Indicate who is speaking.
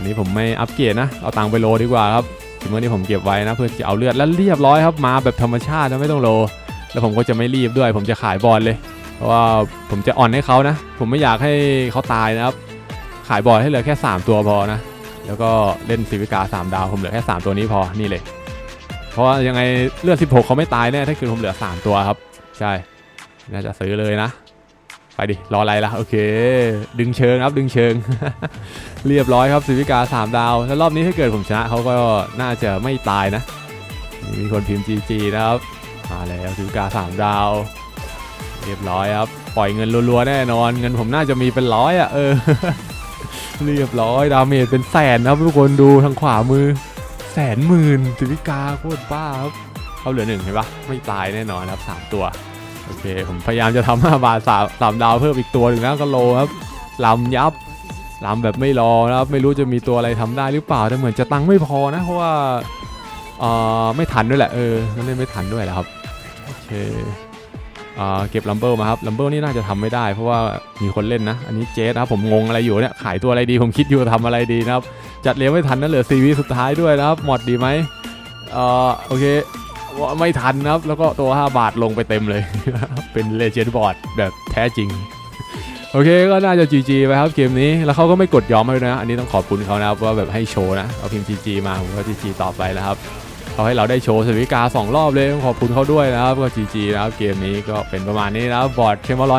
Speaker 1: อันนี้ผมไม่อัปเกรดนะ เอาตังค์ไปโลดีกว่าครับถึงวันนี้ผมเก็บไว้นะเพื่อจะเอาเลือดแล้วเรียบร้อยครับมาแบบธรรมชาตินะไม่ต้องโล แล้วผมก็จะไม่รีบด้วย ผมจะขายบอลเลย เพราะว่าผมจะอ่อนให้เขานะ ผมไม่อยากให้เขาตายนะครับ ขายบอลให้เหลือแค่ 3 ตัวพอนะ แล้วก็เล่นซีวิกา 3 ดาว ผมเหลือแค่ 3 ตัวนี้พอนี่เลย เพราะว่ายังไงเลือด 16 เขาไม่ตายแน่ถ้าคือผมเหลือ 3 ตัวครับ ใช่ น่าจะซื้อเลยนะ ไปดิ รออะไรล่ะ โอเค ดึงเชิงครับ ดึงเชิง เรียบร้อยครับซีวิกา 3 ดาว แล้วรอบนี้ถ้าเกิดผมชนะเขาก็น่าจะไม่ตายนะ มีคนพิมพ์ GG นะครับ มาแล้วซีวิกา 3 ดาว เรียบร้อยครับ ปล่อยเงินรัวๆ แน่นอน เงินผมน่าจะมีเป็นร้อยอะ เออ เรียบร้อย ดาเมจเป็นแสนนะครับทุกคนดูทางขวามือ แสนหมื่นซีวิกาโคตรบ้าครับเขาเหลือหนึ่งเห็นปะไม่ตายแน่นอนครับสามตัว โอเค ผมพยายามจะทำ5บาทสามสามดาวเพิ่มอีกตัวหนึ่งนะก็โลครับลำยับลำแบบไม่รอนะครับ ไม่รู้จะมีตัวอะไรทำได้หรือเปล่าแต่เหมือนจะตังค์ไม่พอนะเพราะว่าเอ่อไม่ทันด้วยแหละเออมันเล่นไม่ทันด้วยแหละครับโอเคอ่าเก็บลัมเบิลมาครับลัมเบิลนี่น่าจะทำไม่ได้ เพราะว่ามีคนเล่นนะ อันนี้เจสนะครับผมงงอะไรอยู่เนี่ยขายตัวอะไรดีผมคิดอยู่ทำอะไรดีนะครับ จัดเลี้ยงไม่ทันนะเหลือซีวีสุดท้ายด้วยนะครับหมดดีไหมเอ่อโอเค ไม่ทันครับ แล้วก็ตัว 5 บาทลงไปเต็มเลย เป็นเลเจนด์บอร์ดแบบแท้จริง โอเคก็น่าจะ GG ไปครับเกมนี้ แล้วเขาก็ไม่กดยอมให้ด้วยนะ อันนี้ต้องขอบคุณเขานะครับว่าแบบให้โชว์นะ เอาพิมพ์ GG มาผมก็ GG ต่อไปนะครับเขาให้เราได้โชว์สวิกา 2 รอบเลยต้องขอบคุณเขาด้วยนะครับก็ GG นะครับเกมนี้ก็เป็นประมาณนี้นะครับบอร์ดเคมอลอน